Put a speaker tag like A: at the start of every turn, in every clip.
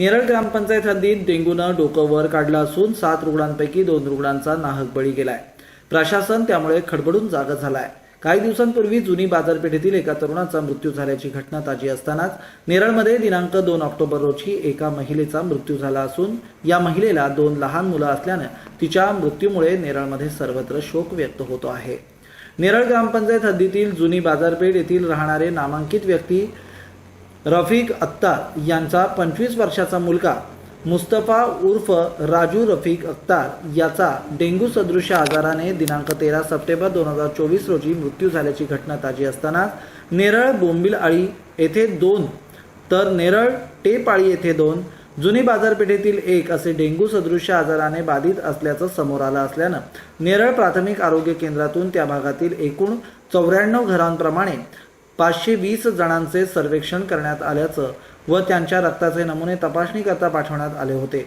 A: नेरळ ग्रामपंचायत हद्दीत डेंग्यूनं डोकं वर काढलं असून सात रुग्णांपैकी दोन रुग्णांचा नाहक बळी गेलाय. प्रशासन त्यामुळे खडबडून जागा झालाय. काही दिवसांपूर्वी जुनी बाजारपेठेतील एका तरुणाचा मृत्यू झाल्याची घटना ताजी असतानाच नेरळमध्ये दिनांक दोन ऑक्टोबर रोजी एका महिलेचा मृत्यू झाला असून या महिलेला दोन लहान मुलं असल्यानं तिच्या मृत्यूमुळे नेरळमध्ये सर्वत्र शोक व्यक्त होतो आहे. नेरळ ग्रामपंचायत हद्दीतील जुनी बाजारपेठ येथील राहणारे नामांकित व्यक्ती रफिक अख्तार यांचा पंचवीस वर्षाचा मुलगा मुस्तफा उर्फ राजू रफिक अख्तार याचा डेंग्यू सदृश्य आजाराने दिनांक तेरा सप्टेंबर दोन हजार चोवीस रोजी मृत्यू झाल्याची घटना ताजी असताना नेरळ बोंबिल आळी येथे दोन तर नेरळ टेपाळी येथे दोन जुनी बाजारपेठेतील एक असे डेंग्यू सदृश्य आजाराने बाधित असल्याचं समोर आलं असल्यानं नेरळ प्राथमिक आरोग्य केंद्रातून त्या भागातील एकूण चौऱ्याण्णव घरांप्रमाणे पाचशे वीस जणांचे सर्वेक्षण करण्यात आल्याचं व त्यांच्या रक्ताचे नमुने तपासणीकरता पाठवण्यात आले होते.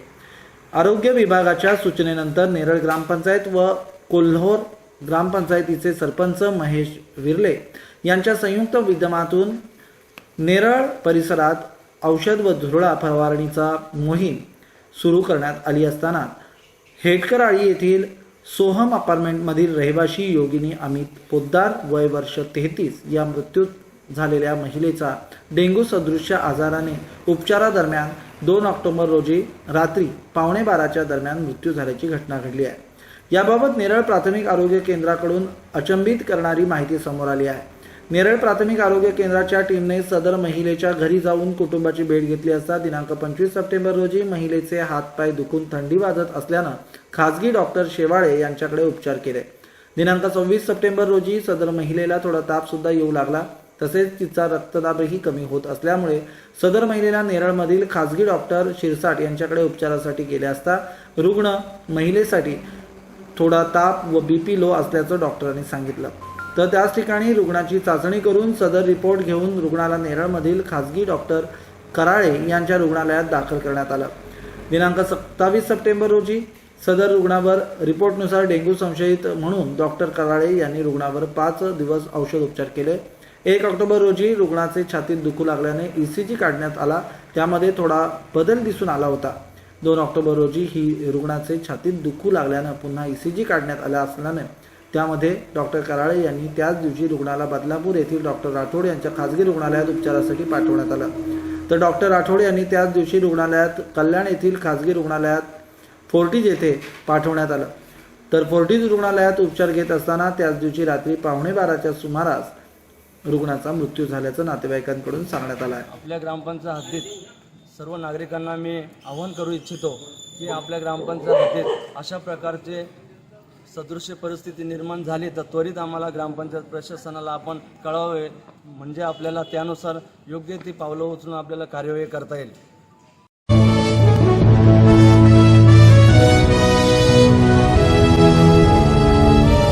A: आरोग्य विभागाच्या सूचनेनंतर नेरळ ग्रामपंचायत व कोल्होर ग्रामपंचायतीचे सरपंच महेश विरले यांच्या संयुक्त विद्यमातून नेरळ परिसरात औषध व धुरळा फवारणीचा मोहीम सुरू करण्यात आली असताना हेटकराळी येथील सोहम अपार्टमेंटमधील रहिवाशी योगिनी अमित पोद्दार वय वर्ष तेहतीस या मृत्यू झालेल्या महिलेचा डेंग्यू सदृश्य आजाराने उपचारादरम्यान दोन ऑक्टोबर रोजी रात्री पावणे बाराच्या दरम्यान मृत्यू झाल्याची घटना घडली आहे. याबाबत नेरळ प्राथमिक आरोग्य केंद्राकडून अचंबित करणारी माहिती समोर आली आहे. नेरळ प्राथमिक आरोग्य केंद्राच्या टीमने सदर महिलेच्या घरी जाऊन कुटुंबाची भेट घेतली असता दिनांक पंचवीस सप्टेंबर रोजी महिलेचे हातपाय दुखून थंडी वाजत असल्यानं खासगी डॉक्टर शेवाळे यांच्याकडे उपचार केले. दिनांक सव्वीस सप्टेंबर रोजी सदर महिलेला थोडा ताप सुद्धा येऊ लागला. तसेच तिचा रक्तदाबही कमी होत असल्यामुळे सदर महिलेला नेरळमधील खासगी डॉक्टर शिरसाट यांच्याकडे उपचारासाठी गेले असता रुग्ण महिलेसाठी थोडा ताप व बीपी लो असल्याचं डॉक्टरांनी सांगितलं. तर त्याच ठिकाणी रुग्णाची चाचणी करून सदर रिपोर्ट घेऊन रुग्णाला नेरळमधील खासगी डॉक्टर कराळे यांच्या रुग्णालयात दाखल करण्यात आलं. दिनांक सत्तावीस सप्टेंबर रोजी सदर रुग्णावर रिपोर्टनुसार डेंग्यू संशयित म्हणून डॉक्टर कराळे यांनी रुग्णावर पाच दिवस औषध उपचार केले. एक ऑक्टोबर रोजी रुग्णाचे छातीत दुखू लागल्याने जी काढण्यात आला. त्यामध्ये थोडा बदल दिसून आला होता. दोन ऑक्टोबर रोजी ही रुग्णाचे छातीत दुखू लागल्यानं पुन्हा ई सी जी काढण्यात आला असल्यानं त्यामध्ये डॉक्टर कराळे यांनी त्याच दिवशी रुग्णाला बदलापूर येथील डॉक्टर राठोड यांच्या खासगी रुग्णालयात उपचारासाठी पाठवण्यात आलं. तर डॉक्टर राठोड यांनी त्याच दिवशी रुग्णालयात कल्याण येथील खासगी रुग्णालयात फोर्टीज येथे पाठवण्यात आलं. तर फोर्टीज रुग्णालयात उपचार घेत असताना त्याच दिवशी रात्री पावणे बाराच्या सुमारास रुग्णाचा मृत्यू झाल्याचं नातेवाईकांकडून सांगण्यात आलं आहे.
B: आपल्या ग्रामपंचायत हद्दीत सर्व नागरिकांना मी आवाहन करू इच्छितो की आपल्या ग्रामपंचायत हद्दीत अशा प्रकारचे सदृश्य परिस्थिती निर्माण झाली तर त्वरित आम्हाला ग्रामपंचायत प्रशासनाला आपण कळवावे. म्हणजे आपल्याला त्यानुसार योग्य ती पावलं उचलून आपल्याला कार्यवाही करता येईल.